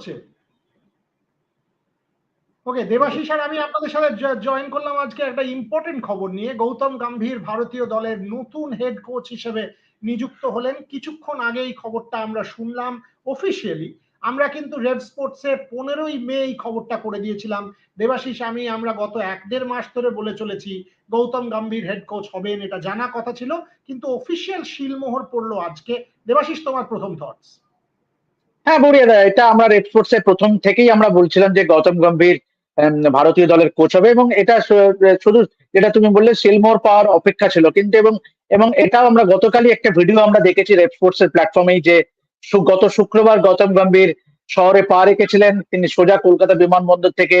করছে ওকে দেবাশিস আর আমি আপনাদের সাথে জয়েন করলাম আজকে একটা ইম্পর্টেন্ট খবর নিয়ে। গৌতম গম্ভীর ভারতীয় দলের নতুন হেড কোচ হিসেবে নিযুক্ত হলেন। কিছুক্ষণ আগে এই খবরটা আমরা শুনলাম অফিসিয়ালি আমরা কিন্তু রেড স্পোর্টসে পনেরোই মে এই খবরটা করে দিয়েছিলাম। দেবাশিস, আমি, আমরা গত এক দেড় মাস ধরে বলে চলেছি, গৌতম গম্ভীর হেড কোচ হবেন এটা জানা কথা ছিল, কিন্তু অফিসিয়াল শিলমোহর পড়ল আজকে। দেবাশিস, তোমার প্রথম থটস হ্যাঁ বড়িয়া এটা আমরা রেড স্পোর্টস এর প্রথম থেকেই আমরা বলছিলাম যে গৌতম গম্ভীর ভারতীয় দলের কোচ হবে এবং এটা শুধু যেটা তুমি বললে সিলমোর পাওয়ার অপেক্ষা ছিল। কিন্তু এবং এবং এটাও আমরা গতকালই একটা ভিডিও আমরা দেখেছি রেড স্পোর্টস এর প্ল্যাটফর্মেই যে গত শুক্রবার গৌতম গম্ভীর শহরে পা রেখেছিলেন। তিনি সোজা কলকাতা বিমানবন্দর থেকে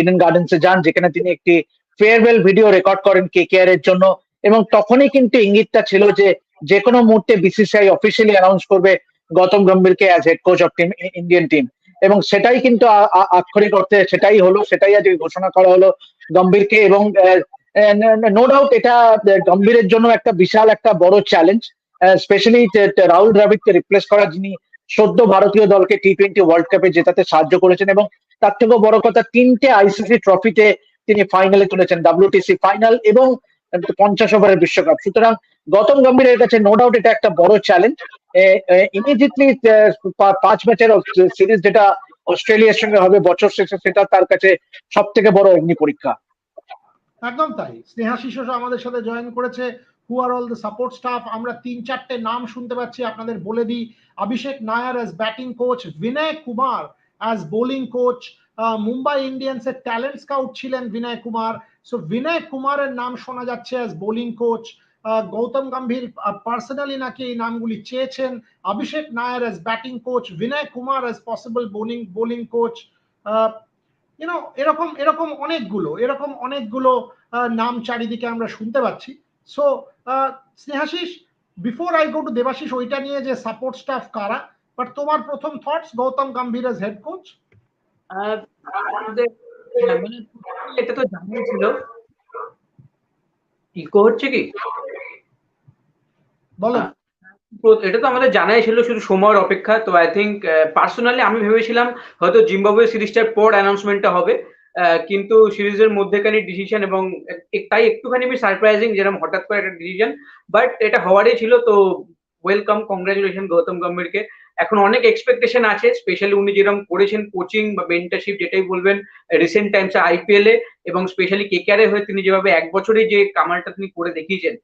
ইডেন গার্ডেন্সে যান, যেখানে তিনি একটি ফেয়ারওয়েল ভিডিও রেকর্ড করেন কে কে এর জন্য। এবং তখনই কিন্তু ইঙ্গিতটা ছিল যে যে কোনো মুহূর্তে বিসিসিআই অফিসিয়ালি অ্যানাউন্স করবে। Gautam গম্ভীরকে as head coach of team Indian team এবং সেটাই কিন্তু আক্ষরিক অর্থে সেটাই হলো, সেটাই আজকে ঘোষণা করা হলো গম্ভীরকে এবং নো ডাউট এটা গম্ভীরের জন্য একটা বিশাল একটা বড় চ্যালেঞ্জ স্পেশালি রাহুল দ্রাবিড়কে রিপ্লেস করা যিনি সদ্য ভারতীয় দলকে টি টোয়েন্টি ওয়ার্ল্ড কাপে জেতাতে সাহায্য করেছেন এবং তার থেকেও বড় কথা তিনটে আইসিসি ট্রফিতে তিনি ফাইনালে তুলেছেন ডাব্লিউটিসি ফাইনাল এবং পঞ্চাশ ওভারের বিশ্বকাপ। সুতরাং গৌতম গম্ভীরের কাছে নো ডাউট এটা একটা বড় চ্যালেঞ্জ ইমিডিয়েটলি পাঁচ ম্যাচের সিরিজ যেটা অস্ট্রেলিয়ার সঙ্গে হবে, বছর শেষে সেটা তার কাছে সব থেকে বড় অগ্নি পরীক্ষা। একদম তাই। স্নেহা শিশু আমাদের সাথে জয়েন করেছে। Who are all the support staff আমরা তিন, চারটে নাম শুনতে পাচ্ছি, আপনাদের বলে দিই। Abhishek Nayar as batting coach Vinay Kumar as bowling coach Mumbai Indians এর ট্যালেন্ট স্কাউট ছিলেন বিনয় কুমার সো বিনয় কুমারের নাম শোনা যাচ্ছে as bowling coach Gautam Gambhir personally নাকি এই নামগুলি চেয়েছেন। Abhishek Nayar as batting coach Vinay Kumar as possible bowling bowling coach you know এরকম এরকম অনেকগুলো এরকম অনেকগুলো নাম চারিদিকে আমরা শুনতে পাচ্ছি। So Snehashish before I go to Debashish, ওইটা নিয়ে যে সাপোর্ট স্টাফ কারা? বাট তোমার প্রথম thoughts Gautam Gambhir as head coach এটা তো জানাই ছিল। ইকো হচ্ছে কি? বলো। এটা তো আমাদের জানাই ছিল শুধু সময়ের অপেক্ষা তো আই থিঙ্ক পার্সোনালি আমি ভেবেছিলাম হয়তো জিম্বাবুয়ে সিরিজটার পর অ্যানাউন্সমেন্টটা হবে কিন্তু সিরিজের মধ্যেখানে ডিসিশন এবং তাই একটুখানি আমি সারপ্রাইজিং যেরকম হঠাৎ করে একটা ডিসিশন বাট এটা হওয়ারই ছিল তো ওয়েলকাম কংগ্রাচুলেশন গৌতম গম্ভীরকে। এখন অনেক এক্সপেকটেশন আছে স্পেশালি উনি যেরকম করেছেন কোচিং বা মেন্টারশিপ যেটাই বলবেন রিসেন্ট টাইমসে আইপিএল এ এবং স্পেশালি কেকেআর হয়ে তিনি যেভাবে এক বছরে যে কামালটা তিনি করে দেখিয়েছেন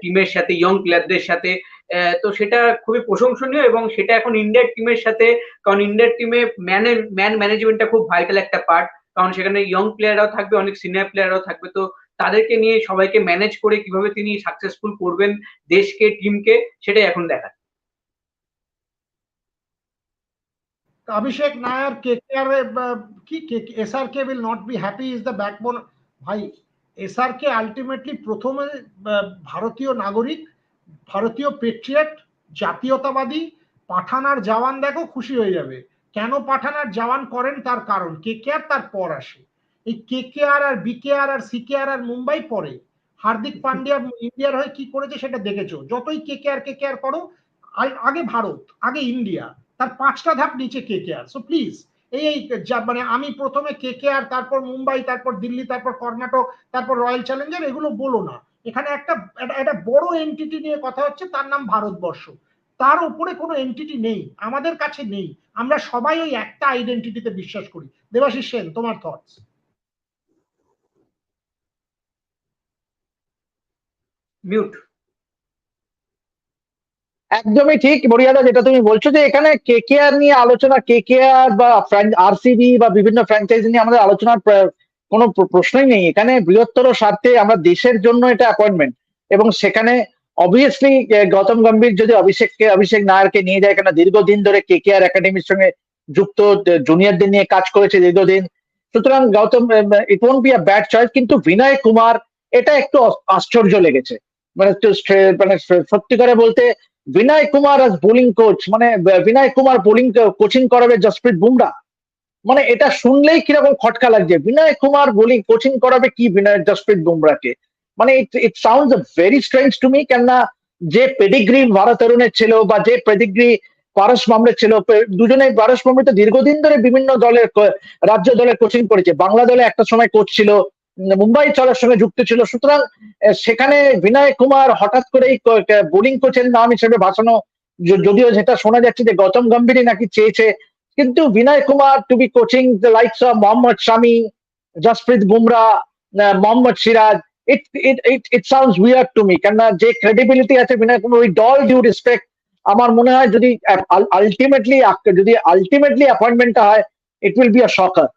টিমের সাথে ইয়ং প্লেয়ারদের সাথে তো সেটা খুবই প্রশংসনীয় এবং সেটা এখন ইন্ডিয়ার টিমের সাথে, কারণ ইন্ডিয়ার টিমে ম্যান ম্যান ম্যানেজমেন্টটা খুব ভাইটাল একটা পার্ট কারণ সেখানে ইয়ং প্লেয়াররাও থাকবে, অনেক সিনিয়র প্লেয়াররাও থাকবে, তো তাদেরকে নিয়ে সবাইকে ম্যানেজ করে কীভাবে তিনি সাকসেসফুল করবেন, দেশকে টিমকে সেটাই এখন দেখার অভিষেক নায়ার কেকেআর কি SRK will not be happy is the backbone ভাই এসআরকে আলটিমেটলি প্রথমে ভারতীয় নাগরিক ভারতীয় পেট্রিয়ট জাতীয়তাবাদী পাঠানার জওয়ান দেখো খুশি হয়ে যাবে। কেন পাঠানার জওয়ান করেন তার কারণ? কে কে আর তার পর আসে। এই কে কে আর আর বিকে আর আর সিকে আর আর মুম্বাই পরে হার্দিক পান্ডিয়া ইন্ডিয়ার হয়ে কি করেছে সেটা দেখেছ? যতই কে কে আর কে কে আর করো আগে ভারত আগে ইন্ডিয়া। তার পাঁচটা ধাপ নিচে কে কে আর। সো প্লিজ এই মানে আমি প্রথমে কে কে আর, তারপর মুম্বাই, তারপর দিল্লি, তারপর কর্ণাটক, তারপর রয়্যাল চ্যালেঞ্জার, এগুলো বলো না। এখানে একটা একটা বড় এন্টিটি নিয়ে কথা হচ্ছে, তার নাম ভারতবর্ষ। তার উপরে কোনো এন্টিটি নেই, আমাদের কাছে নেই। আমরা সবাই ওই একটা আইডেন্টিটিতে বিশ্বাস করি। দেবাশিস সেন, তোমার থটস মিউট একদমই ঠিক মরিয়াদা, যেটা তুমি বলছো যে এখানে কে কে আর নিয়ে আলোচনা কে কে আর বা আরসিবি বা বিভিন্ন ফ্র্যাঞ্চাইজি নিয়ে আমাদের আলোচনার কোনো প্রশ্নই নেই। এখানে বৃহত্তর স্বার্থে আমরা দেশের জন্য এটা অ্যাপয়েন্টমেন্ট এবং সেখানে অবভিয়াসলি গৌতম গম্ভীর যদি অভিষেককে, অভিষেক নায়ারকে নিয়ে যায় কেন দীর্ঘদিন ধরে কে কে আর একাডেমির সঙ্গে যুক্ত জুনিয়রদের নিয়ে কাজ করেছে দীর্ঘদিন। সুতরাং Gautam it won't be a bad choice কিন্তু বিনয় কুমার, এটা একটু আশ্চর্য লেগেছে। মানে মানে সত্যি করে বলতে বিনয় কুমার আজ বোলিং কোচ মানে বিনয় কুমার বোলিং কোচিং করাবে জসপ্রীত বুমরা মানে এটা শুনলেই কীরকম খটকা লাগছে। বিনয় কুমার বোলিং কোচিং করাবে কি বিনয় জসপ্রীত বুমরাকে মানে it it sound very strange to me কেননা যে পেডিগ্রি ভারত তরুণের ছিল বা যে পেডিগ্রি পারস মামলে ছিল দুজনে পারস মামলে তো দীর্ঘদিন ধরে বিভিন্ন দলের রাজ্য দলের কোচিং করেছে। বাংলা দলে একটা সময় কোচ ছিল মুম্বাই চলার সঙ্গে যুক্ত ছিল। সুতরাং সেখানে বিনয় কুমার হঠাৎ করেই বোলিং কোচের নাম হিসেবে ভাসানো যদিও যেটা শোনা যাচ্ছে যে গৌতম গম্ভীরই নাকি চেয়েছে, কিন্তু Vinay Kumar to be coaching the likes of Mohammed Shami, Jasprit Bumrah Mohammed Siraj it it it it sounds weird to me কেননা যে ক্রেডিবিলিটি আছে Vinay Kumar with all due respect আমার মনে হয় যদি আলটিমেটলি যদি আলটিমেটলি অ্যাপয়েন্টমেন্টটা হয় ইট will be a শকার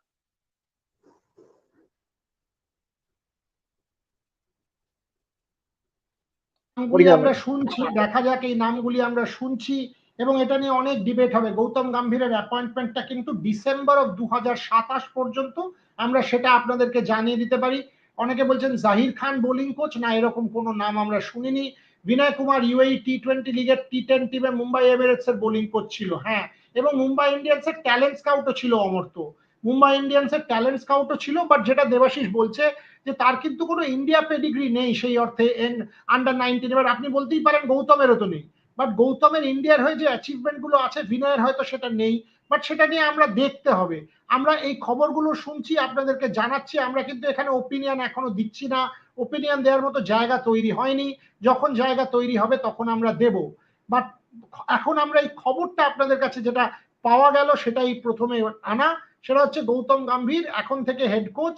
নামগুলি আমরা শুনছি দেখা যাক এই নামগুলি আমরা শুনছি এবং এটা নিয়ে অনেক ডিবেট হবে। গৌতম গম্ভীরের অ্যাপয়েন্টমেন্টটা কিন্তু ডিসেম্বর অফ দু পর্যন্ত আমরা সেটা আপনাদেরকে জানিয়ে দিতে পারি। অনেকে বলছেন জাহির খান বোলিং কোচ না এরকম কোনো নাম আমরা শুনিনি। Vinay Kumar UAE T twenty লিগের টি টেন টিমে মুম্বাই এমিরেটস এর বোলিং কোচ ছিল হ্যাঁ। এবং মুম্বাই ইন্ডিয়ান্স এর ট্যালেন্ট স্কাউটও ছিল অমর্ত মুম্বাই ইন্ডিয়ান্স এর ট্যালেন্ট স্কাউটও ছিল বাট যেটা দেবাশিস বলছে যে তার কিন্তু কোনো ইন্ডিয়া পেডিগ্রি নেই সেই অর্থে আন্ডার নাইনটিন এবার আপনি বলতেই পারেন গৌতমেরও তো নেই। বাট গৌতমের ইন্ডিয়ার হয়ে যে অ্যাচিভমেন্টগুলো আছে বিনয়ের হয়তো সেটা নেই। বাট সেটা নিয়ে আমরা দেখতে হবে। আমরা এই খবরগুলো শুনছি, আপনাদেরকে জানাচ্ছি। আমরা কিন্তু এখানে ওপিনিয়ন এখনও দিচ্ছি না। ওপিনিয়ন দেওয়ার মতো জায়গা তৈরি হয়নি। যখন জায়গা তৈরি হবে তখন আমরা দেব। বাট এখন আমরা এই খবরটা আপনাদের কাছে যেটা পাওয়া গেল, সেটাই প্রথমে আনা। সেটা হচ্ছে গৌতম গম্ভীর, এখন থেকে হেড কোচ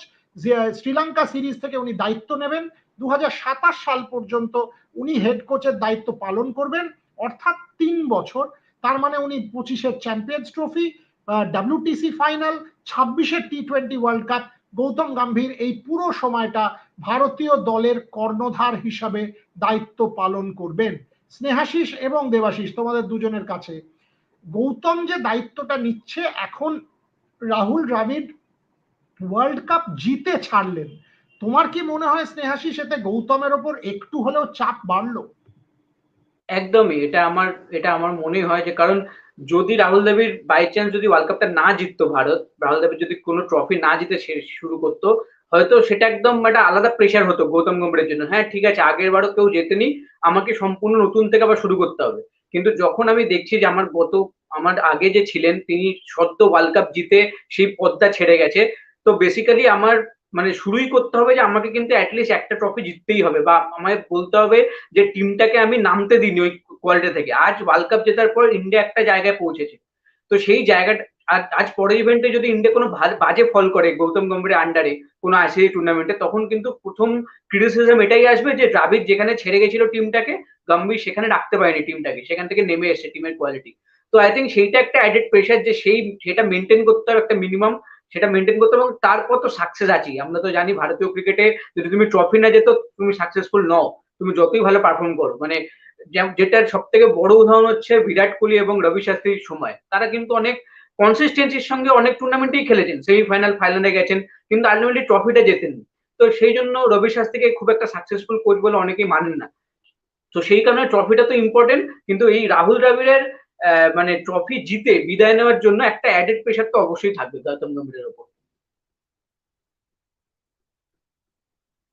শ্রীলঙ্কা সিরিজ থেকে উনি দায়িত্ব নেবেন দু হাজার সাতাশ সাল পর্যন্ত উনি হেড কোচের দায়িত্ব পালন করবেন, অর্থাৎ তিন বছর। তার মানে উনি পঁচিশের চ্যাম্পিয়ন্স ট্রফি ডাব্লিউটিসি ফাইনাল ছাব্বিশের T twenty world cup Gautam Gambhir এই পুরো সময়টা ভারতীয় দলের কর্ণধার হিসাবে দায়িত্ব পালন করবেন। স্নেহাশিস এবং দেবাশিস, তোমাদের দুজনের কাছে। গৌতম যে দায়িত্বটা নিচ্ছে এখন রাহুল দ্রাবিড় ওয়ার্ল্ড কাপ জিতে ছাড়লেন। তোমার কি মনে হয় স্নেহাশিস এতে গৌতমের ওপর একটু হলেও চাপ বাড়লো? একদমই, এটা আমার এটা আমার মনে হয় যে, কারণ যদি রাহুল দ্রাবিড় বাই চান্স যদি ওয়ার্ল্ড কাপটা না জিততো ভারত, রাহুল দ্রাবিড় যদি কোনো ট্রফি না জিতে শুরু করতো, হয়তো সেটা একদম একটা আলাদা প্রেশার হতো গৌতম গম্ভীরের জন্য। হ্যাঁ ঠিক আছে, আগের বারও কেউ জেতেনি আমাকে সম্পূর্ণ নতুন থেকে আবার শুরু করতে হবে। কিন্তু যখন আমি দেখছি যে আমার গত, আমার আগে যে ছিলেন, তিনি সদ্য ওয়ার্ল্ড কাপ জিতে সেই পদটা ছেড়ে গেছে তো বেসিক্যালি আমার মানে শুরুই করতে হবে যে আমাকে কিন্তু অ্যাটলিস্ট একটা ট্রফি জিততেই হবে বা আমায় বলতে হবে যে টিমটাকে আমি নামতে দিইনি ওই কোয়ালিটি থেকে। আজ ওয়ার্ল্ড কাপ জেতার পর ইন্ডিয়া একটা জায়গায় পৌঁছেছে। তো সেই জায়গাটা আজ আজ পরের ইভেন্টে যদি ইন্ডিয়া কোনো বাজে ফল করে গৌতম গম্ভীরের আন্ডারে কোনো আইসিসি টুর্নামেন্টে তখন কিন্তু প্রথম ক্রিটিসিজম এটাই আসবে যে দ্রাবিড় যেখানে ছেড়ে গেছিল টিমটাকে গম্ভীর সেখানে রাখতে পারেনি টিমটাকে সেখান থেকে নেমে এসেছে টিমের কোয়ালিটি তো আই থিঙ্ক সেইটা একটা অ্যাডেড প্রেশার যে সেই, সেটা মেনটেন করতে হবে একটা মিনিমাম সেটা মেনটেন করতে এবং তারপর তো সাকসেস আছেই। আমরা তো জানি ভারতীয় ক্রিকেটে যদি তুমি ট্রফি না যেত তুমি সাকসেসফুল নও। তুমি যতই ভালো পারফর্ম করো। মানে যেটার সব থেকে বড় উদাহরণ হচ্ছে বিরাট কোহলি এবং রবি শাস্ত্রীর সময়। তারা কিন্তু অনেক কনসিস্টেন্সির সঙ্গে অনেক টুর্নামেন্টেই খেলেছেন। সেমিফাইনাল ফাইনালে গেছেন, কিন্তু আলটিমেটলি ট্রফিটা জেতেননি। তো সেই জন্য রবি শাস্ত্রীকে খুব একটা সাকসেসফুল কোচ বলে অনেকেই মানেন না। তো সেই কারণে ট্রফিটা তো ইম্পর্টেন্ট কিন্তু এই রাহুল দ্রাবিড়ের মানে ট্রফি জিতে বিদায় নেওয়ার জন্য একটা অ্যাডেড প্রেশার তো অবশ্যই থাকবে গৌতম গম্ভীরের উপর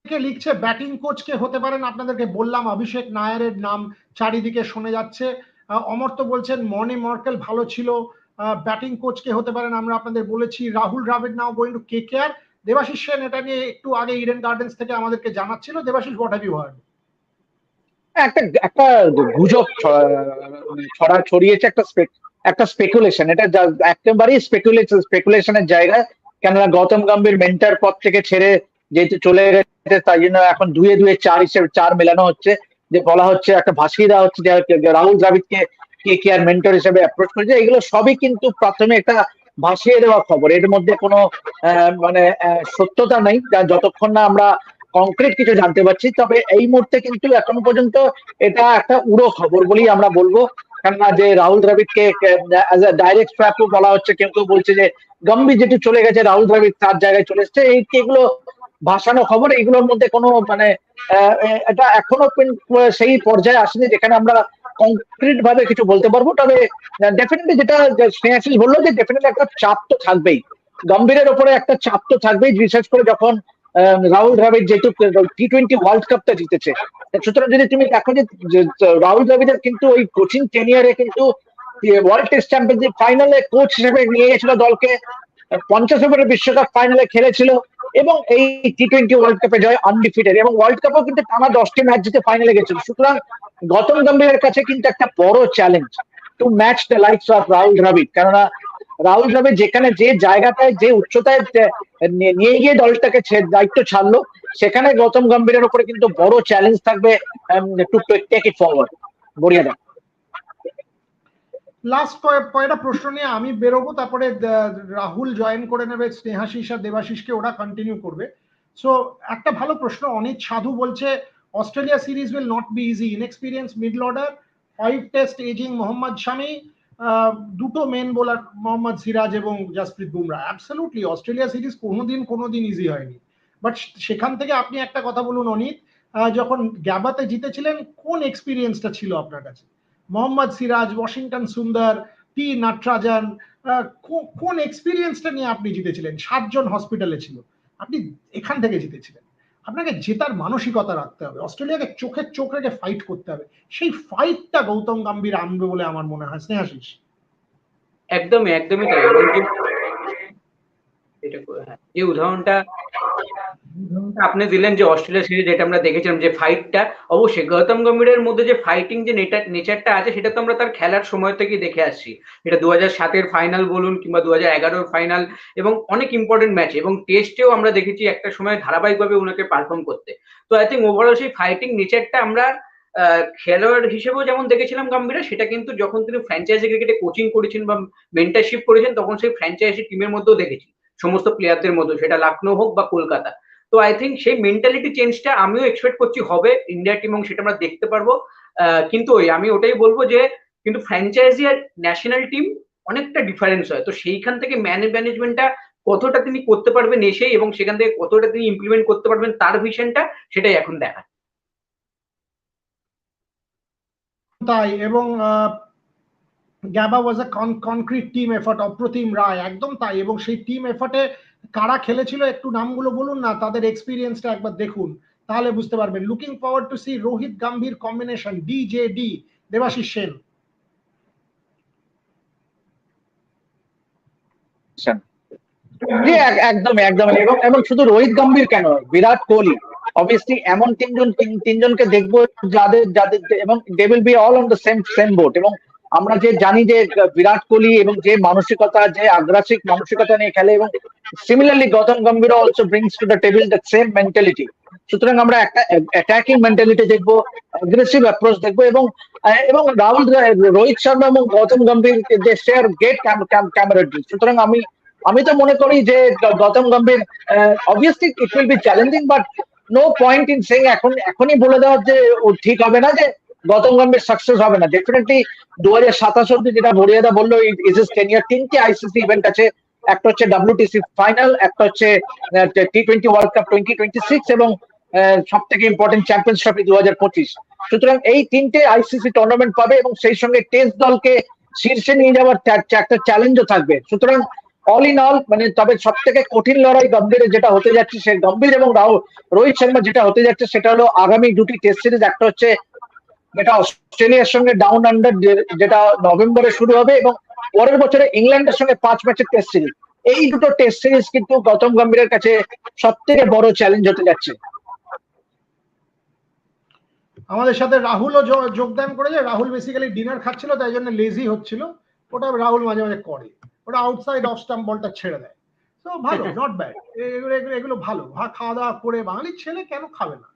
লিখছে? ব্যাটিং কোচ কে হতে পারেন আপনাদেরকে বললাম অভিষেক নায়ারের নাম চারিদিকে শোনা যাচ্ছে। আহ, অমর্ত্য বলছেন মনি মর্কেল ভালো ছিল। ব্যাটিং কোচ কে হতে পারেন আমরা আপনাদের বলেছি। Rahul Dravid now going to K K R? Debashish Sen এটা নিয়ে একটু আগে ইডেন গার্ডেন্স থেকে আমাদেরকে জানাচ্ছিল। Debashish what have you heard একটা একটা গুজব ছড়া- ছড়া ছড়িয়েছে একটা একটা স্পেকুলেশন এটা একেবারেই স্পেকুলেশন স্পেকুলেশনের জায়গা। কেননা গৌতম গম্ভীর মেন্টার পদ থেকে ছেড়ে যেহেতু চলে গেছে, তাই জন্য এখন দুয়ে দুয়ে চার হিসেবে, চার মেলানো হচ্ছে। যে বলা হচ্ছে, একটা ভাসিয়ে দেওয়া হচ্ছে যে রাহুল দ্রাবিড়কে কে কে আর মেন্টর হিসেবে অ্যাপ্রোচ করেছে। এগুলো সবই কিন্তু প্রথমে একটা ভাসিয়ে দেওয়া খবর। এর মধ্যে কোনো মানে সত্যতা নেই। যতক্ষণ না আমরা কংক্রিট কিছু জানতে পারছি, তবে এই মুহূর্তে কিন্তু এখনও পর্যন্ত এটা একটা উড়ো খবর বলেই আমরা বলব। কেননা যে রাহুল দ্রাবিড়কে ডাইরেক্ট স্ট্র্যাপও বলা হচ্ছে, কেউ কেউ বলছে যে গম্ভীর যেটি চলে গেছে, রাহুল দ্রাবিড় তার জায়গায় চলে এসছে। এই এগুলো ভাসানো খবর? এগুলোর মধ্যে কোনো মানে এটা এখনও সেই পর্যায়ে আসেনি যেখানে আমরা কংক্রিট ভাবে কিছু বলতে পারব। তবে ডেফিনেটলি যেটা স্নেহাশিস বলল যে ডেফিনেটলি একটা চাপ তো থাকবেই। গম্ভীরের ওপরে একটা চাপ তো থাকবেই। বিশেষ করে যখন রাহুল দ্রাবিড় যেহেতু টি টোয়েন্টি ওয়ার্ল্ড কাপটা জিতেছে সুতরাং যদি তুমি দেখো যে রাহুল দ্রাবিড়ের কিন্তু ওই কোচিং টেনিয়ারে কিন্তু ওয়ার্ল্ড টেস্ট চ্যাম্পিয়নশিপ ফাইনালে কোচ হিসেবে নিয়ে গেছিল দলকে, পঞ্চাশ ওভারের বিশ্বকাপ ফাইনালে খেলেছিল, এবং এই টি টোয়েন্টি ওয়ার্ল্ড কাপে জয় আনডিফিটেড এবং ওয়ার্ল্ড কাপেও কিন্তু টানা দশটি ম্যাচ জিতে ফাইনালে গেছিল। সুতরাং গৌতম গম্ভীরের কাছে কিন্তু একটা বড় challenge to match the lifes of Rahul Dravid, কেননা রাহুল দ্রাবিড যেখানে যে জায়গাটায়, যে উচ্চতায় নিয়ে- গিয়ে দলটাকে দায়িত্ব ছাড়লো, সেখানে গৌতম গম্ভীরের উপরে কিন্তু বড় চ্যালেঞ্জ থাকবে to take it forward Boria the last কয়টা প্রশ্ন নিয়ে আমি বেরোবো, তারপরে রাহুল জয়েন করে নেবে, স্নেহাশিস আর দেবাশিসকে ওরা কন্টিনিউ করবে। সো একটা ভালো প্রশ্ন, অনিত সাধু বলছে Australia series will not be easy inexperience middle order five test ageing Mohammed Shami দুটো মেন বোলার মোহাম্মদ সিরাজ এবং Jasprit Bumrah. Absolutely Australia series কোনোদিন কোনোদিন ইজি হয়নি। বাট সেখান থেকে আপনি একটা কথা বলুন, অনিত যখন গ্যাবাতে জিতেছিলেন, কোন এক্সপিরিয়েন্সটা ছিল আপনার কাছে? মোহাম্মদ সিরাজ, ওয়াশিংটন সুন্দর, টি নাটরাজন কোন এক্সপিরিয়েন্সটা নিয়ে আপনি জিতেছিলেন? সাতজন হসপিটালে ছিল। আপনি এখান থেকে জিতেছিলেন। আপনাকে জেতার মানসিকতা রাখতে হবে। অস্ট্রেলিয়াকে চোখের চোখ রেখে ফাইট করতে হবে। সেই ফাইটটা গৌতম গাম্ভীর আনবে বলে আমার মনে হয়। স্নেহাশিস। একদমই একদমই তাই। এটা হ্যাঁ, যে উদাহরণটা আপনি দিলেন যে অস্ট্রেলিয়া সিরিজ যেটা আমরা দেখেছিলাম যে ফাইটটা অবশ্যই গৌতম গম্ভীরের মধ্যে যে ফাইটিং যে নেচারটা আছে, সেটা তো আমরা তার খেলার সময় থেকেই দেখে আসছি। এটা দু হাজার সাতের ফাইনাল বলুন কিংবা দু হাজার এগারোর ফাইনাল এবং অনেক ইম্পর্টেন্ট ম্যাচ এবং টেস্টেও আমরা দেখেছি একটা সময় ধারাবাহিকভাবে ওনাকে পারফর্ম করতে। তো আই থিঙ্ক ওভারঅল সেই ফাইটিং নেচারটা আমরা খেলোয়াড় হিসেবেও যেমন দেখেছিলাম গম্ভীরা, সেটা কিন্তু যখন তিনি ফ্র্যাঞ্চাইজি ক্রিকেটে কোচিং করেছেন বা মেন্টারশিপ করেছেন, তখন সেই ফ্র্যাঞ্চাইজি টিমের মধ্যেও দেখেছি। সমস্ত প্লেয়ারদের মধ্যে সেটা লখনৌ হোক বা কলকাতা। তো আই থিঙ্ক সেই মেন্টালিটি চেঞ্জটা আমিও এক্সপেক্ট করছি হবে ইন্ডিয়া টিম এবং সেটা আমরা দেখতে পারব। কিন্তু ওই, আমি ওটাই বলব যে, কিন্তু ফ্র্যাঞ্চাইজি আর ন্যাশনাল টিম অনেকটা ডিফারেন্স হয়। তো সেইখান থেকে ম্যান ম্যানেজমেন্টটা কতটা তিনি করতে পারবেন এসে, এবং সেখান থেকে কতটা তিনি ইমপ্লিমেন্ট করতে পারবেন তার ভিশনটা সেটাই এখন দেখা। তাই, এবং Gabba was a concrete team effort Apratim Roy একদম তাই, এবং সেই টিম এফার্টে কারা খেলেছিল একটু নামগুলো বলুন না, তাদের এক্সপিরিয়েন্সটা একবার দেখুন, তাহলে বুঝতে পারবেন। Looking power to see Rohit Gambhir combination D J D Debashish Sen. একদম একদম এবং এবং শুধু রোহিত গম্ভীর কেন বিরাট কোহলি। অবভিয়াসলি এমন তিনজন তিনজনকে দেখব যাদের যাদের এবং they will be all on the same same boat এবং আমরা যে জানি যে বিরাট কোহলি এবং যে মানসিকতা, যে আগ্রাসিক মানসিকতা নিয়ে খেলে এবং similarly Gautam Gambhir also brings to the table the same mentality সুতরাং আমরা একটা অ্যাটাকিং মেন্টালিটি দেখব অ্যাগ্রেসিভ অ্যাপ্রোচ দেখব এবং এবং রাহুল, রোহিত শর্মা এবং গৌতম গম্ভীর যে শেয়ার গেট ক্যামেরা সুতরাং আমি আমি তো মনে করি যে Gautam Gambhir obviously it will be challenging but no point in saying এখন, এখনই বলে দেওয়া যে ঠিক হবে না যে গৌতম গম্ভীর সাকসেস হবে না। ডেফিনেটলি দু হাজার সাতাশ অব্দি যেটা বড়িয়াদা বলল ইজ ইস টেনিয়ার তিনটে আইসিসি ইভেন্ট আছে। একটা হচ্ছে ডাব্লিউটিসি ফাইনাল একটা হচ্ছে T twenty world cup twenty twenty six এবং সব থেকে ইম্পর্টেন্ট চ্যাম্পিয়ন্স ট্রফি দু হাজার পঁচিশ। সুতরাং এই তিনটে আইসিসি টুর্নামেন্ট পাবে এবং সেই সঙ্গে টেস্ট দলকে শীর্ষে নিয়ে যাওয়ার একটা চ্যালেঞ্জও থাকবে। সুতরাং অল ইন অল মানে তবে সব থেকে কঠিন লড়াই গম্ভীরের যেটা হতে যাচ্ছে, সে গম্ভীর এবং রাহুল, রোহিত শর্মা যেটা হতে যাচ্ছে, সেটা হলো আগামী দুটি টেস্ট সিরিজ একটা হচ্ছে যেটা অস্ট্রেলিয়ার সঙ্গে ডাউন আন্ডার যেটা নভেম্বরে শুরু হবে এবং পরের বছরে ইংল্যান্ডের সঙ্গে পাঁচ ম্যাচের টেস্ট সিরিজ এই দুটো টেস্ট সিরিজ কিন্তু গৌতম গম্ভীরের কাছে সব থেকে বড় চ্যালেঞ্জ হতে যাচ্ছে। আমাদের সাথে রাহুলও যোগদান করেছে। রাহুল বেসিক্যালি ডিনার খাচ্ছিল তাই জন্য লেজি হচ্ছিল। ওটা রাহুল মাঝে মাঝে করে। ওটা আউটসাইড অফ স্টাম্প বলটা ছেড়ে দেয়। তো ভালো নট ব্যাড এগুলো এগুলো এগুলো ভালো। খাওয়া দাওয়া করে বাঙালির ছেলে কেন খাবে না?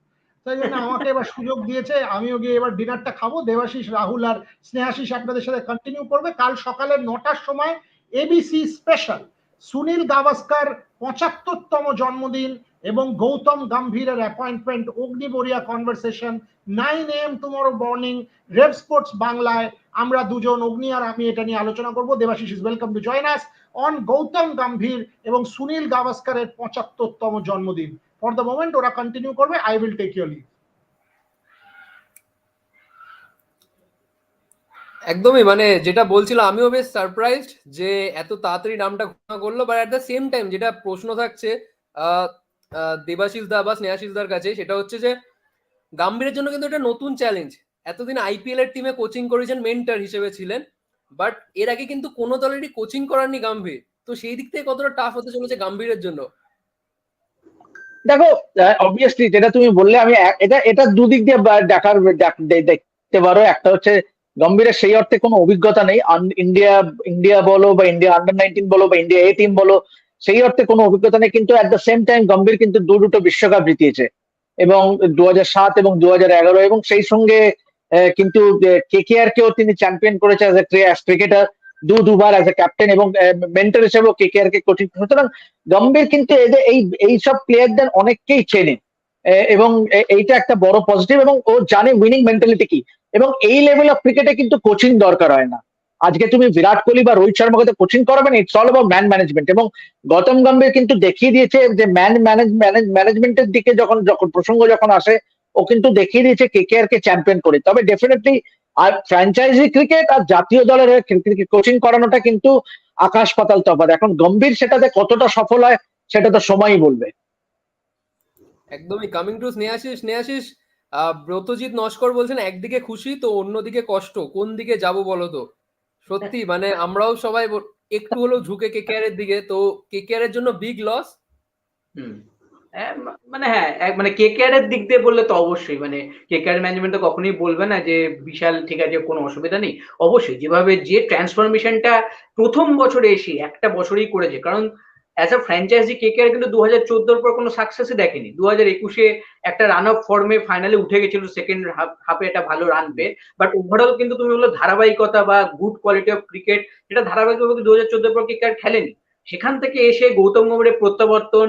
তাই জন্য আমাকে এবার সুযোগ দিয়েছে, আমিও গিয়ে এবার ডিনারটা খাব। দেবাশিস, রাহুল আর স্নেহাশিস আপনাদের সাথে কন্টিনিউ করবে। কাল সকালে নটার সময় এবিসি স্পেশাল সুনীল গাভাস্কার পঁচাত্তরতম জন্মদিন এবং গৌতম গম্ভীরের appointment অগ্নিবরিয়া conversation nine AM tomorrow morning red sports বাংলায়। আমরা দুজন, অগ্নি আর আমি, এটা নিয়ে আলোচনা করব। Debashish is welcome to join us on Gautam Gambhir এবং সুনীল গাভাস্কারের পঁচাত্তরতম জন্মদিন। ফর দ্য মোমেন্ট ওরা কন্টিনিউ করবে I will take your leave একদমই মানে যেটা বলছিলাম আমিও বেশ সারপ্রাইজড যে এত তাড়াতাড়ি নামটা ঘোষণা করল but at the same time যেটা প্রশ্ন থাকছে দেবাশিস দা বা স্নেহাশিস দার কাছে, সেটা হচ্ছে যে, গাম্ভীরের জন্য কিন্তু এটা নতুন চ্যালেঞ্জ এতদিন আইপিএল এর টিমে কোচিং করেছেন মেন্টার হিসেবে ছিলেন বাট এর আগে কিন্তু কোনো দলেরই কোচিং করাননি গাম্ভীর। তো সেই দিক থেকে কতটা টাফ হতে চলেছে গাম্ভীরের জন্য। দেখো অবভিয়াসলি যেটা তুমি বললে, আমি এটা এটা দুদিক দিয়ে দেখার দেখতে পারো। একটা হচ্ছে গম্ভীরের সেই অর্থে কোনো অভিজ্ঞতা নেই। ইন্ডিয়া ইন্ডিয়া বলো বা ইন্ডিয়া আন্ডার নাইনটিন বলো বা ইন্ডিয়া এ টিম বলো, সেই অর্থে কোনো অভিজ্ঞতা নেই। কিন্তু at the same time Gambhir কিন্তু দু দুটো বিশ্বকাপ জিতিয়েছে। এবং দু সাত এবং দু এগারো এবং সেই সঙ্গে কিন্তু কে কেও তিনি চ্যাম্পিয়ন করেছে অ্যাজ এ ক্রিকেটার দু দুবার অ্যাজ এ ক্যাপ্টেন এবং মেন্টর হিসেবেও কে কে আর কে কোচিং সুতরাং গম্ভীর কিন্তু এদের এই এই সব প্লেয়ারদের অনেককেই চেনে। এবং এইটা একটা বড় পজিটিভ এবং ও জানে উইনিং মেন্টালিটি কি। এবং এই লেভেল অফ ক্রিকেটে কিন্তু কোচিং দরকার হয় না। আজকে তুমি বিরাট কোহলি বা রোহিত শর্মাকে তো কোচিং করাবে না it's all about man management এবং গৌতম গম্ভীর কিন্তু দেখিয়ে দিয়েছে যে ম্যান ম্যানেজ ম্যানেজমেন্টের দিকে যখন যখন প্রসঙ্গ যখন আসে, ও কিন্তু দেখিয়ে দিয়েছে কে কে আর কে চ্যাম্পিয়ন করে। তবে ডেফিনেটলি আর ফ্র্যাঞ্চাইজি ক্রিকেট আর জাতীয় দলের কোচিং করানোটা কিন্তু আকাশ পাতাল তফাৎ। এখন গম্ভীর সেটাতে কতটা সফল হয় সেটা তো সময়ই বলবে। একদমই। Coming to Snehashis Snehashis ah, Bratajit Naskar বলছেন একদিকে খুশি তো অন্যদিকে কষ্ট। কোন দিকে যাব বলো তো? সত্যি মানে আমরাও সবাই একটু হলেও ঝুঁকে কেকেআর এর দিকে। তো কেকেআর এর জন্য বিগ লস মানে হ্যাঁ মানে কেকেআর এর দিক দিয়ে বললে তো অবশ্যই মানে কেকেআর ম্যানেজমেন্ট তো কখনোই বলবে না যে বিশাল, ঠিক আছে, কোনো অসুবিধা নেই। অবশ্যই, যেভাবে যে ট্রান্সফরমেশনটা প্রথম বছরে এসে একটা বছরেই করেছে, কারণ অ্যাজ আ ফ্র্যাঞ্চাইজি কেকেআর কিন্তু দু হাজার চোদ্দোর পর কোনো সাকসেসই দেখেনি। দু হাজার একুশে একটা রান আপ ফর্মে ফাইনালে উঠে গেছিল সেকেন্ড হাফে একটা ভালো রান পেয়ে। বাট ওভারঅল কিন্তু তুমি বলল ধারাবাহিকতা বা গুড কোয়ালিটি অফ ক্রিকেট এটা ধারাবাহিকভাবে দু হাজার চোদ্দোর পর কেকেআর খেলেনি। সেখান থেকে এসে গৌতম গম্ভীরের প্রত্যাবর্তন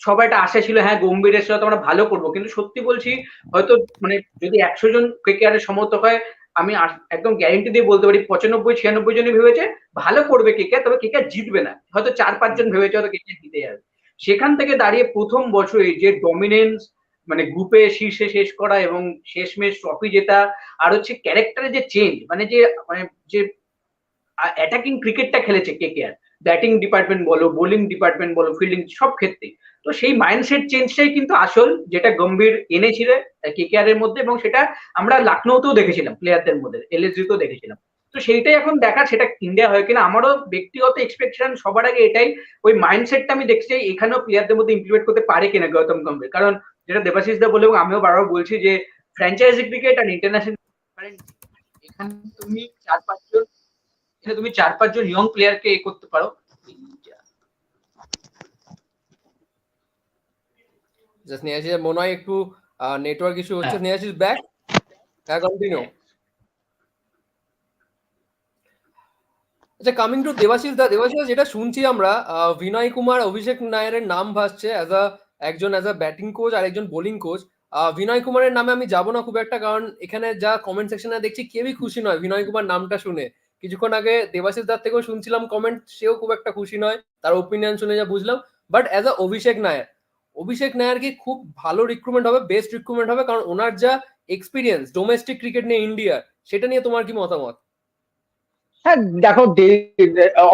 সবার একটা আশা ছিল হ্যাঁ গম্ভীরের সাথে আমরা ভালো করব। কিন্তু সত্যি বলছি, হয়তো মানে যদি একশো জন কেকেআর সমর্থক হয়, আমি একদম গ্যারেন্টি দিয়ে বলতে পারি, পঁচানব্বই, ছিয়ানব্বই জনই ভেবেছে ভালো করবে কেকেআর তবে কেকেআর জিতবে না। হয়তো চার পাঁচজন ভেবেছে হয়তো কেকেআর জিতে যাবে। সেখান থেকে দাঁড়িয়ে প্রথম বছরে যে ডমিনেন্স মানে গ্রুপে শীর্ষে শেষ করা এবং শেষমেশ ট্রফি জেতা, আর হচ্ছে ক্যারেক্টারের যে চেঞ্জ মানে যে মানে যে অ্যাটাকিং ক্রিকেটটা খেলেছে কেকেআর ব্যাটিং ডিপার্টমেন্ট বলো বোলিং ডিপার্টমেন্ট বলো ফিল্ডিং সব ক্ষেত্রে তো সেই মাইন্ডসেট চেঞ্জটাই কিন্তু আসল যেটা গম্ভীর এনেছিল কেকেআর এর মধ্যে এবং সেটা আমরা লখনৌতেও দেখেছিলাম প্লেয়ারদের মধ্যে এলএসজিতেও দেখেছিলাম। তো সেইটাই এখন দেখা, সেটা ইন্ডিয়া হয় কিনা, আমারও ব্যক্তিগত এক্সপেকটেশন সবার আগে এটাই, ওই মাইন্ডসেটটা আমি চাই এখানেও প্লেয়ারদের মধ্যে ইমপ্লিমেন্ট করতে পারে কিনা গৌতম গম্ভীর। কারণ যেটা দেবাশিস দা বলে এবং আমিও বারবার বলছি যে ফ্র্যাঞ্চাইজি ক্রিকেট আর ইন্টারন্যাশনাল এখানে তুমি চার পাঁচজন, এখানে তুমি চার পাঁচজন ইয়ং প্লেয়ারকে এ করতে পারো। যে স্নেহাশিস মনে হয় একটু নেটওয়ার্ক ইস্যু হচ্ছে। হ্যাঁ। স্নেহাশিস ব্যাক হ্যাঁ কন্টিনিউ আচ্ছা কামিং টু দেবাশিস দা দেবাশিস যেটা শুনছি আমরা বিনয় কুমার অভিষেক নায়ারের নাম ভাসছে অ্যাজ আ একজন অ্যাজ আ ব্যাটিং কোচ আর একজন বোলিং কোচ বিনয় কুমারের নামে আমি যাব না খুব একটা কারণ এখানে যা কমেন্ট সেকশনে দেখছি কেউই খুশি নয় বিনয় কুমার নামটা শুনে। কিছুক্ষণ আগে দেবাশিস দার থেকেও শুনছিলাম কমেন্ট সেও খুব একটা খুশি নয়। তার ওপিনিয়ন শুনে যা বুঝলাম। But as a Abhishek Nayar Abhishek নায়ারকে খুব ভালো রিক্রুটমেন্ট হবে বেস্ট রিক্রুটমেন্ট হবে, কারণ ওনার যা এক্সপিরিয়েন্স ডোমেস্টিক ক্রিকেট নিয়ে ইন্ডিয়ার সেটা নিয়ে তোমার কি মতামত? হ্যাঁ দেখো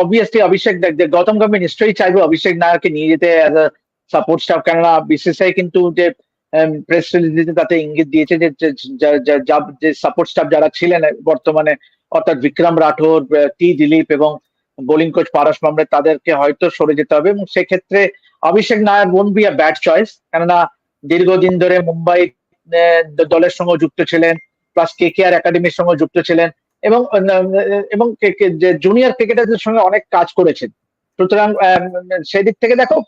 অবভিয়াসলি অভিষেক গৌতম গম্ভীর নিশ্চয়ই চাইবে অভিষেক নায়ারকে নিয়ে যেতে অ্যাজ আ সাপোর্ট স্টাফ কেননা বিসিসিআই কিন্তু যে প্রেস রিলিজ তাতে ইঙ্গিত দিয়েছে যে, যে- সাপোর্ট স্টাফ যারা ছিলেন বর্তমানে, অর্থাৎ বিক্রম রাঠোর টি দিলীপ এবং বোলিং কোচ পারস মামরে তাদেরকে হয়তো সরে যেতে হবে এবং সেক্ষেত্রে Abhishek Nayar won't be a bad choice কেননা দীর্ঘদিন ধরে মুম্বাই দলের সঙ্গে যুক্ত ছিলেন প্লাস কে কে আর একাডেমির সঙ্গে যুক্ত ছিলেন এবং এবং জুনিয়র ক্রিকেটারদের সঙ্গে অনেক কাজ করেছেন। সুতরাং আহ, সেদিক থেকে দেখো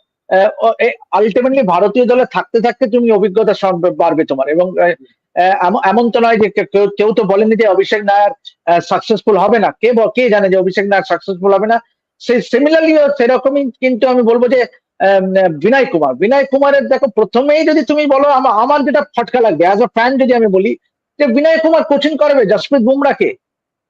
আলটিমেটলি ভারতীয় দলে থাকতে থাকতে তুমি অভিজ্ঞতা বাড়বে তোমার এবং এমন- তো নয় যে কেউ তো বলেনি যে অভিষেক নায়ার সাকসেসফুল হবে না। কে কে জানে যে অভিষেক নায়ার সাকসেসফুল হবে না? সেই সিমিলারলি সেরকমই কিন্তু আমি বলব যে বিনয় কুমার। বিনয় কুমারের দেখো, প্রথমেই যদি তুমি বলো, আমা- আমার যেটা ফটকা লাগবে অ্যাজ আ ফ্যান যদি আমি বলি, যে বিনয় কুমার কোচিং করবে জসপ্রীত বুমরাকে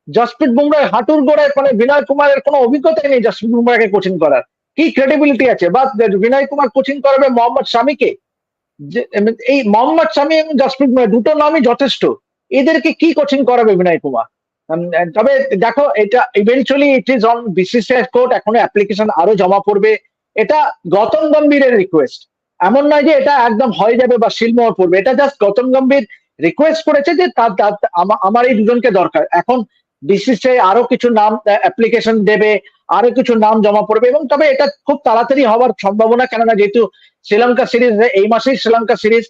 জসপ্রীত বুমরার হাঁটুর গোড়ায় মানে বিনয় কুমারের কোনো অভিজ্ঞতাই নেই জসপ্রীত বুমরাকে কোচিং করার। কি ক্রেডিবিলিটি আছে? বা বিনয় কুমার কোচিং করাবে মোহাম্মদ শামিকে। এই মোহাম্মদ শামি এবং জসপ্রীত বুমরা দুটো নামই যথেষ্ট। এদেরকে কি কোচিং করাবে বিনয় কুমার? তবে দেখো, এটা eventually it is on BCCI court এখনও অ্যাপ্লিকেশন আরও জমা পড়বে। এটা গৌতম গম্ভীরের রিকোয়েস্ট এমন নয় যে এটা একদম হয়ে যাবে বা শিলমোহর পড়বে। এটা জাস্ট গৌতম গম্ভীর রিকোয়েস্ট করেছে যে তার আমার এই দুজনকে দরকার। এখন বিসিসিআই আরও কিছু নাম অ্যাপ্লিকেশন দেবে, আরও কিছু নাম জমা পড়বে এবং তবে এটা খুব তাড়াতাড়ি হওয়ার সম্ভাবনা, কেননা যেহেতু শ্রীলঙ্কা সিরিজ, এই মাসেই শ্রীলঙ্কা সিরিজ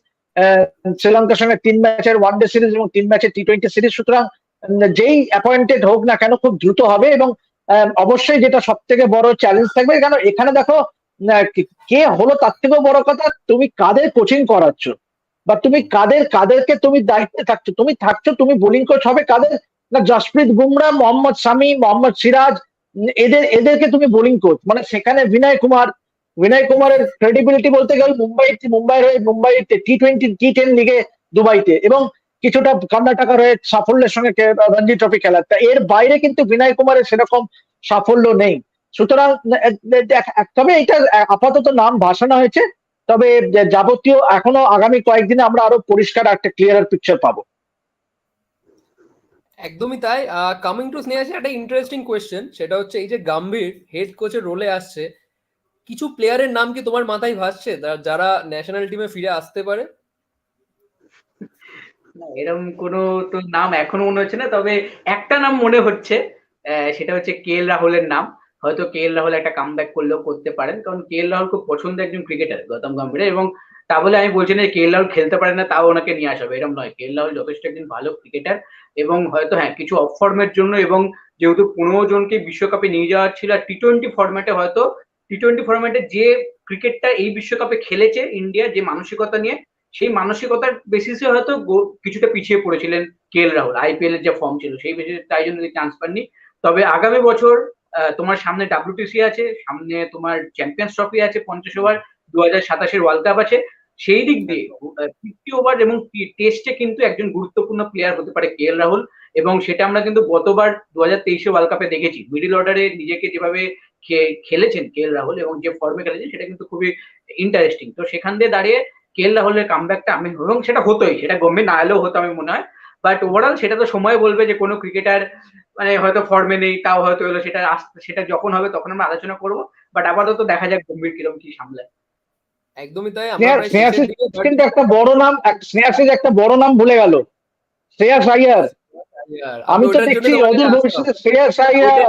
শ্রীলঙ্কার সঙ্গে তিন ম্যাচের ওয়ান ডে সিরিজ এবং তিন ম্যাচের টি টোয়েন্টি সিরিজ। সুতরাং যেই অ্যাপয়েন্টেড হোক না কেন খুব দ্রুত হবে এবং অবশ্যই যেটা সব থেকে বড় চ্যালেঞ্জ থাকবে কারণ এখানে দেখো কে- হলো তার থেকেও বড় কথা, তুমি কাদের কোচিং করাচ্ছ? বা তুমি কাদের, কাদেরকে তুমি দায়িত্বে থাকছো? তুমি থাকছো, তুমি বোলিং কোচ হবে কাদের? না জসপ্রীত বুমরা, মোহাম্মদ শামি, মোহাম্মদ সিরাজ, এদের, এদেরকে তুমি বোলিং কোচ মানে সেখানে বিনয় কুমার, বিনয় কুমারের ক্রেডিবিলিটি বলতে গেলে মুম্বাই, মুম্বাইয়ের হয়ে Mumbai T twenty T ten লিগে দুবাইতে। এবং কিছুটা কর্ণাটকার হয়ে সাফল্যের সঙ্গে রঞ্জি ট্রফি খেলা। তা এর বাইরে কিন্তু বিনয় কুমারের সেরকম সাফল্য নেই। সুতরাং তবে এটা আপাতত নাম ভাসানো হয়েছে। তবে যাবতীয় এখনও আগামী কয়েকদিনে আমরা আরও পরিষ্কার একটা ক্লিয়ার পিকচার পাবো। একদমই তাই। কামিং টু স্নেহাসি একটা ইন্টারেস্টিং কোয়েশ্চেন সেটা হচ্ছে এই যে গাম্ভীর হেড কোচের রোলে আসছে, কিছু প্লেয়ারের নাম কি তোমার মাথায় ভাসছে? যারা ন্যাশনাল টিমে ফিরে আসতে পারে? এরকম কোনো তো নাম এখনও মনে হচ্ছে না, তবে একটা নাম মনে হচ্ছে সেটা হচ্ছে কে এল রাহুলের নাম। হয়তো কে এল রাহুল একটা কাম ব্যাক করলেও করতে পারেন, কারণ কে এল রাহুল খুব পছন্দের একজন ক্রিকেটার গৌতম গম্ভীরের, এবং তা বলে আমি বলছি না কে এল রাহুল খেলতে পারে না, তাও ওনাকে নিয়ে আসা হবে এরকম নয়। কে এল রাহুল যথেষ্ট একজন ভালো ক্রিকেটার এবং হয়তো হ্যাঁ কিছু অফ ফর্মের জন্য, এবং যেহেতু পনেরো জনকে বিশ্বকাপে নিয়ে যাওয়ার ছিল, আর টি টোয়েন্টি ফরম্যাটে হয়তো টি টোয়েন্টি ফরম্যাটে যে ক্রিকেটটা এই বিশ্বকাপে খেলেছে ইন্ডিয়া যে মানসিকতা নিয়ে সেই মানসিকতার বেসিসে হয়তো কিছুটা পিছিয়ে পড়েছিলেন কে এল রাহুল আইপিএল এর যে ফর্ম ছিল, সেই বেসিসে তাই জন্য চান্স পাননি। তবে আগামী বছর তোমার সামনে ডাব্লিউটিসি আছে, সামনে তোমার চ্যাম্পিয়ন্স ট্রফি আছে পঞ্চাশ ওভার দু হাজার সাতাশের ওয়ার্ল্ড কাপ আছে। সেই দিক দিয়ে ফিফটি ওভার এবং টেস্টে কিন্তু একজন গুরুত্বপূর্ণ প্লেয়ার হতে পারে কে এল রাহুল এবং সেটা আমরা কিন্তু গতবার দু হাজার তেইশে ওয়ার্ল্ড কাপে দেখেছি। মিডিল অর্ডারে নিজেকে যেভাবে খেলেছেন কে এল রাহুল এবং যে ফর্মে খেলেছেন, সেটা কিন্তু খুবই ইন্টারেস্টিং তো সেখান দিয়ে দাঁড়িয়ে কে এল রাহুলের কামব্যাকটা আমি এবং সেটা হতোই সেটা গভর্নমেন্ট না এলেও হতো আমি মনে হয়। বাট ওভারঅল সেটা তো সময় বলবে যে কোনো ক্রিকেটার মানে হয়তো ফর্মে নেই তাও হয়তো এলো সেটা সেটা যখন হবে তখন আমরা আলোচনা করব। বাট আপাতত দেখা যাক গম্ভীর কীরকম কি সামলায়। একদমই তাই কিন্তু একটা বড় নাম স্নেহাশিস একটা বড় নাম ভুলে গেল। শ্রেয়াস আইয়ার আমি তো দেখছি অদূর ভবিষ্যতে শ্রেয়াস আইয়ার।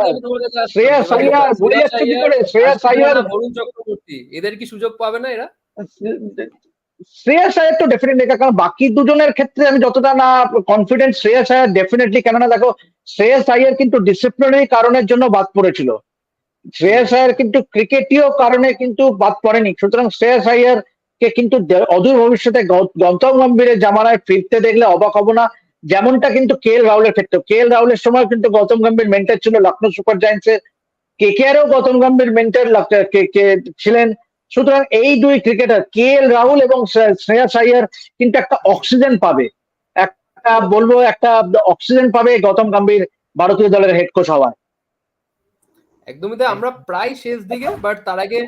শ্রেয়াস আইয়ার ভুলে যাচ্ছে কি করে শ্রেয়াস আইয়ার বরুণ চক্রবর্তী। এদের কি সুযোগ পাবে না এরা? শ্রেয়াস আয়ার তো ডেফিনেটলি কারণ বাকি দুজনের ক্ষেত্রে আমি যতটা না কনফিডেন্ট শ্রেয়াস আয়ার ডেফিনেটলি কেননা দেখো শ্রেয়াস আয়ার কিন্তু ডিসিপ্লিনারি কারণের জন্য বাদ পড়েছিল। শ্রেয়াস আয়ার কিন্তু ক্রিকেটীয় কারণে কিন্তু বাদ পড়েনি। সুতরাং শ্রেয়াস আয়ার কে কিন্তু অদূর ভবিষ্যতে গৌতম গম্ভীরের জামানায় ফিরতে দেখলে অবাক হব না। যেমনটা কিন্তু কে এল রাহুলের ক্ষেত্রে, কে এল রাহুলের সময় কিন্তু গৌতম গম্ভীর মেন্টার ছিল লখনৌ সুপার জায়ান্টসের। কে কে আরও গৌতম গম্ভীর মেন্টার ছিলেন? সুতরাং এই দুই ক্রিকেটার কে এল রাহুল এবং শ্রে- শ্রেয়াস আইয়ার কিন্তু একটা অক্সিজেন পাবে। একটা বলব একটা অক্সিজেন পাবে গৌতম গম্ভীর ভারতীয় দলের হেড কোচ হওয়ায়। একদমই তাই আমরা প্রায় শেষ দিকে বাট তার আগে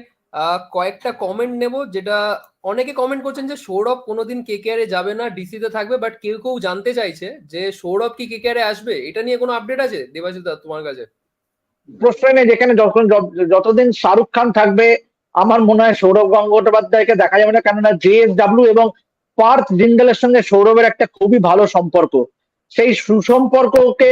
কয়েকটা কমেন্ট নেব যেটা অনেকে কমেন্ট করছেন যে সৌরভ কোনোদিন কে কে এ যাবে না ডিসিতে থাকবে বাট কেউ কেউ জানতে চাইছে যে সৌরভ কি কে কে আসবে এটা নিয়ে কোনো আপডেট আছে? দেবাশিস দা তোমার কাছে। প্রশ্রয় নেই যেখানে যখন যতদিন শাহরুখ খান থাকবে আমার মনে হয় সৌরভ গঙ্গোপাধ্যায়কে দেখা যাবে না। কেননা জে এস জেএসডাব্লিউ এবং পার্থ জিন্দালের সঙ্গে সৌরভের একটা খুবই ভালো সম্পর্ক। সেই সুসম্পর্ককে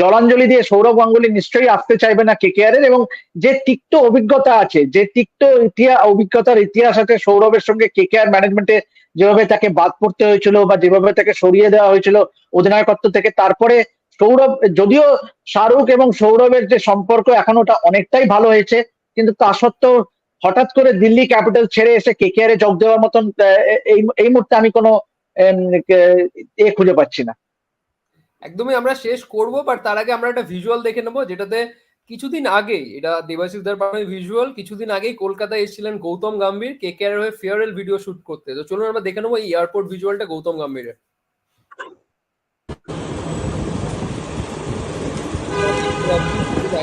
জলাঞ্জলি দিয়ে সৌরভ গাঙ্গুলি নিশ্চয়ই আসতে চাইবে না কেকেআর এর এবং যে তিক্ত অভিজ্ঞতা আছে, যে তিক্ত ইতিহাস অভিজ্ঞতার ইতিহাস আছে সৌরভের সঙ্গে কেকেআর ম্যানেজমেন্টে যেভাবে তাকে বাদ পড়তে হয়েছিল বা যেভাবে তাকে সরিয়ে দেওয়া হয়েছিল অধিনায়কত্ব থেকে, তারপরে সৌরভ, যদিও শাহরুখ এবং সৌরভের যে সম্পর্ক এখন ওটা অনেকটাই ভালো হয়েছে কিন্তু তা সত্ত্বেও হঠাৎ করে দিল্লি ক্যাপিটাল ছেড়ে এসে কেকেআর এ যোগ দেওয়ার মতন এই মুহূর্তে আমি কোনো এ খুঁজে পাচ্ছি না। একদমই আমরা শেষ করব বাট তার আগে আমরা একটা ভিজুয়াল দেখে নেব, যেটাতে কিছুদিন আগেই এটা দেবাশিস দার ভিজুয়াল কিছুদিন আগেই কলকাতায় এসেছিলেন গৌতম গম্ভীর কে কে হয়ে ফেয়ারওয়েল ভিডিও শুট করতে। তো চলুন আমরা দেখে নেব এই এয়ারপোর্ট ভিজুয়ালটা গৌতম গম্ভীরের। তো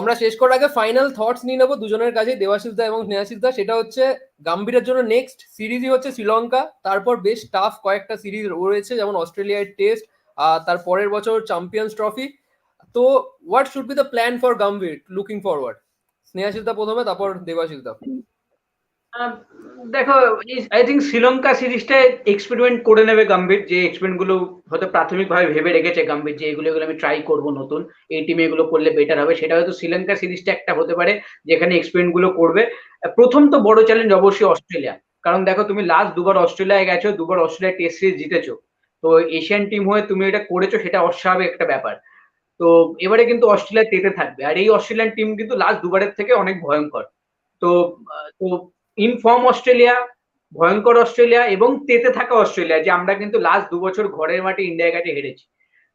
আমরা শেষ করার আগে ফাইনাল থটস নিয়ে নেব দুজনের কাছে দেবাশিস দা এবং স্নেহাশিস দা। সেটা হচ্ছে গাম্ভীরের জন্য নেক্সট সিরিজই হচ্ছে শ্রীলঙ্কা। তারপর বেশ টাফ কয়েকটা সিরিজ রয়েছে, যেমন অস্ট্রেলিয়ার টেস্ট আর তার পরের বছর চ্যাম্পিয়ন্স ট্রফি তো what should be the plan for Gambhir looking forward স্নেহাশিলদা প্রথমে, তারপর দেবাশিলদা দেখো আই থিঙ্ক শ্রীলঙ্কা সিরিজটা এক্সপেরিমেন্ট করে নেবে গম্ভীর যে এক্সপেরিমেন্টগুলো হয়তো প্রাথমিকভাবে ভেবে রেখেছে গাম্ভীর যে এগুলো এগুলো আমি ট্রাই করব নতুন, এই টিমে এগুলো করলে বেটার হবে। সেটা হয়তো শ্রীলঙ্কা সিরিজটা একটা হতে পারে, যেখানে এক্সপেরিমেন্টগুলো করবে। প্রথম তো বড় চ্যালেঞ্জ অবশ্যই অস্ট্রেলিয়া কারণ দেখো, তুমি লাস্ট দুবার অস্ট্রেলিয়ায় গেছো, দুবার অস্ট্রেলিয়া টেস্ট সিরিজ জিতেছো। তো এশিয়ান টিম হয়ে তুমি এটা করেছ, সেটা অস্বাভাবিক একটা ব্যাপার। তো এবারে কিন্তু অস্ট্রেলিয়া তেতে থাকবে। আর এই অস্ট্রেলিয়ান টিম কিন্তু লাস্ট দুবারের থেকে অনেক ভয়ঙ্কর। তো তো ইনফর্ম অস্ট্রেলিয়া, ভয়ঙ্কর অস্ট্রেলিয়া এবং তেতে থাকা অস্ট্রেলিয়া, যে আমরা কিন্তু লাস্ট দু বছর ঘরের মাঠে ইন্ডিয়া কাছে হেরেছি।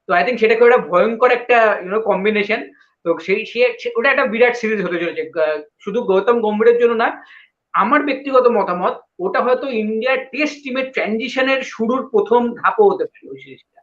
তো আই থিঙ্ক সেটাকে ওটা ভয়ঙ্কর একটা ইউনো কম্বিনেশন তো সেই, সে- ওটা একটা বিরাট সিরিজ হতে চলেছে। শুধু গৌতম গম্ভীরের জন্য না, আমার ব্যক্তিগত মতামত, ওটা হয়তো ইন্ডিয়ার টেস্ট টিমের ট্রানজিশনের শুরুর প্রথম ধাপও হতে পারে ওই সিরিজটা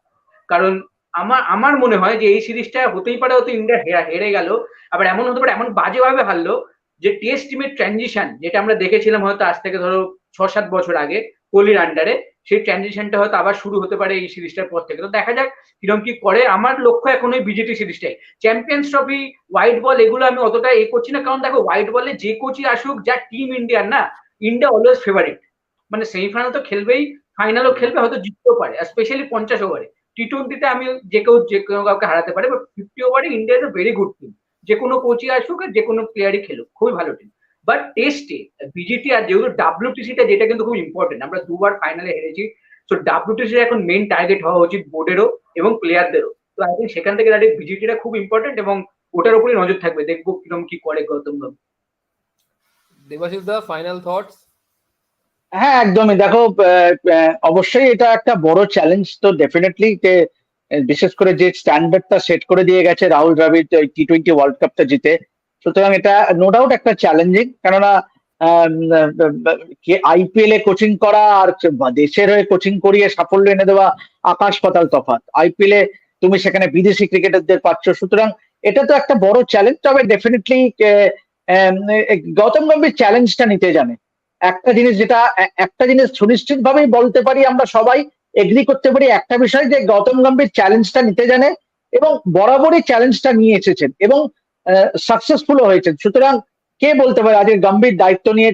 কারণ আমার আমার মনে হয় যে এই সিরিজটা হতেই পারে হয়তো ইন্ডিয়া হেরা- গেল। আবার এমন হতে পারে, এমন বাজেভাবে হারলো যে টেস্ট টিমের ট্রানজিশন যেটা আমরা দেখেছিলাম হয়তো আজ থেকে ধরো ছ সাত বছর আগে, কোহলির আন্ডারে সেই ট্রানজিশনটা হয়তো আবার শুরু হতে পারে এই সিরিজটার পর থেকে। তো দেখা যাক কীরকম কি করে। আমার লক্ষ্য এখন ওই বিজেপি সিরিজটাই। চ্যাম্পিয়ন্স ট্রফি হোয়াইট বল এগুলো আমি অতটা এ করছি না। কারণ দেখো হোয়াইট বলে যে কোচই আসুক, যা টিম ইন্ডিয়ার না ইন্ডিয়া অলওয়েজ ফেভারিট মানে সেমিফাইনাল তো খেলবেই ফাইনালও খেলবে, হয়তো জিততেও পারে, আর স্পেশালি পঞ্চাশ ওভারে টি টোয়েন্টিতে আমি যে কেউ যে কেউ কাউকে হারাতে পারে বাট ফিফটি ওভারে India is very good team যে কোনো কোচই আসুক যে কোনো প্লেয়ারই খেলুক, খুবই ভালো টিম বাট টেস্টে বিজিটি আর যেহেতু ডাব্লিউটিসিটা যেটা কিন্তু খুব ইম্পর্টেন্ট আমরা দুবার ফাইনালে হেরেছি তো ডাব্লিউটিসির এখন মেন টার্গেট হওয়া উচিত বোর্ডেরও এবং প্লেয়ারদেরও তো আই থিঙ্ক সেখান থেকে দাঁড়িয়ে বিজিটিটা খুব ইম্পর্টেন্ট এবং ওটার উপরই নজর থাকবে। দেখব কীরকম কি করে গৌতম গম্ভীর দেবাশিলদা ফাইনাল থটস হ্যাঁ একদমই। দেখো অবশ্যই এটা একটা বড় চ্যালেঞ্জ তো ডেফিনেটলি যে বিশেষ করে যে স্ট্যান্ডার্ডটা সেট করে দিয়ে গেছে Rahul Dravid T twenty world কাপটা জিতে। সুতরাং এটা নো ডাউট একটা চ্যালেঞ্জিং কেননা আইপিএল এ কোচিং করা আর দেশের হয়ে কোচিং করিয়ে সাফল্য এনে দেওয়া আকাশ পাতাল তফাৎ। আইপিএল এ তুমি সেখানে বিদেশি ক্রিকেটারদের পাচ্ছ। সুতরাং এটা তো একটা বড় চ্যালেঞ্জ তবে ডেফিনেটলি গৌতম গম্ভীর চ্যালেঞ্জটা নিতে জানে। একটা জিনিস যেটা একটা জিনিস সুনিশ্চিত ভাবেই বলতে পারি আমরা সবাই এগ্রি করতে পারি একটা বিষয় যে গৌতম গম্ভীর চ্যালেঞ্জটা নিতে জানে এবং বরাবরই চ্যালেঞ্জটা নিয়ে এসেছেন এবং সাকসেসফুল হয়েছেন। সুতরাং কে বলতে পারে আজকে গম্ভীর দায়িত্ব নিয়ে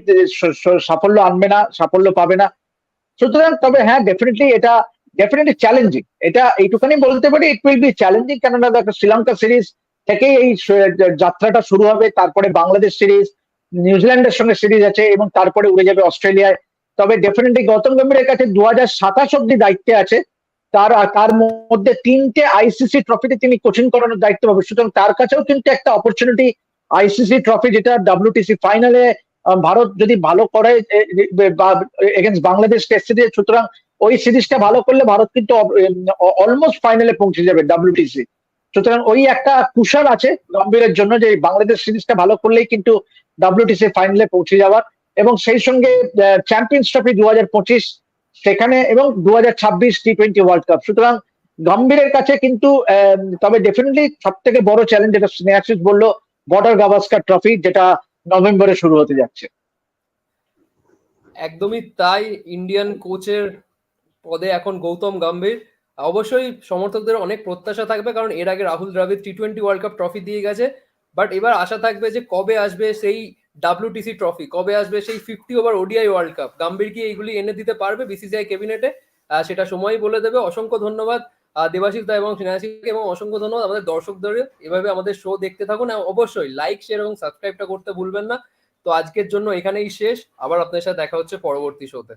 সাফল্য আনবে না, সাফল্য পাবে না? সুতরাং তবে হ্যাঁ ডেফিনেটলি এটা ডেফিনেটলি চ্যালেঞ্জিং এটা এইটুখানি বলতে পারি ইট উইল বি চ্যালেঞ্জিং কেননা দেখো, শ্রীলঙ্কা সিরিজ থেকেই এই যাত্রাটা শুরু হবে, তারপরে বাংলাদেশ সিরিজ নিউজিল্যান্ডের সঙ্গে সিরিজ আছে এবং তারপরে উড়ে যাবে অস্ট্রেলিয়ায়। তবে ডেফিনেটলি গৌতম গম্ভীরের কাছে দু হাজার সাতাশ অব্দি দায়িত্বে আছে। তার তার মধ্যে তিনটে আইসিসি ট্রফিতে তিনি কোচিং করানোর দায়িত্ব পাবে সুতরাং তার কাছেও কিন্তু একটা অপরচুনিটি আইসিসি ট্রফি যেটা ডাব্লিউটিসি ফাইনালে ভারত যদি ভালো করে এগেনস্ট বাংলাদেশ টেস্ট সিরিজ সুতরাং ওই সিরিজটা ভালো করলে ভারত কিন্তু অলমোস্ট ফাইনালে পৌঁছে যাবে ডাব্লিউটিসি সুতরাং ওই একটা কুশার আছে গম্ভীরের জন্য যে বাংলাদেশ সিরিজটা ভালো করলেই কিন্তু ডাব্লিউটিসি ফাইনালে পৌঁছে যাওয়ার। এবং সেই সঙ্গে চ্যাম্পিয়ন্স ট্রফি দু সেখানে এবং দু হাজার ছাব্বিশ টি টোয়েন্টি ওয়ার্ল্ড কাপ সুতরাং গম্ভীরের কাছে কিন্তু তবে ডেফিনেটলি সব থেকে বড় চ্যালেঞ্জ যেটা স্নেহাশিস বলল বর্ডার গাভাস্কার ট্রফি যেটা নভেম্বরে শুরু হতে যাচ্ছে। একদমই তাই ইন্ডিয়ান কোচের পদে এখন গৌতম গম্ভীর। অবশ্যই সমর্থকদের অনেক প্রত্যাশা থাকবে, কারণ এর আগে Rahul Dravid T twenty world cup trophy দিয়ে গেছে। বাট এবার আশা থাকবে যে কবে আসবে সেই ডাব্লিউটিসি ট্রফি কবে আসবে সেই fifty over ODI world cup Gambhir কি এইগুলি এনে দিতে পারবে বিসিসিআই ক্যাবিনেটে সেটা সময়ই বলে দেবে। অসংখ্য ধন্যবাদ দেবাশিস দা এবং সিনহাসিকে এবং অসংখ্য ধন্যবাদ আমাদের দর্শকদের। এভাবে আমাদের শো দেখতে থাকুন অবশ্যই লাইক শেয়ার এবং সাবস্ক্রাইবটা করতে ভুলবেন না। তো আজকের জন্য এখানেই শেষ। আবার আপনাদের সাথে দেখা হচ্ছে পরবর্তী শোতে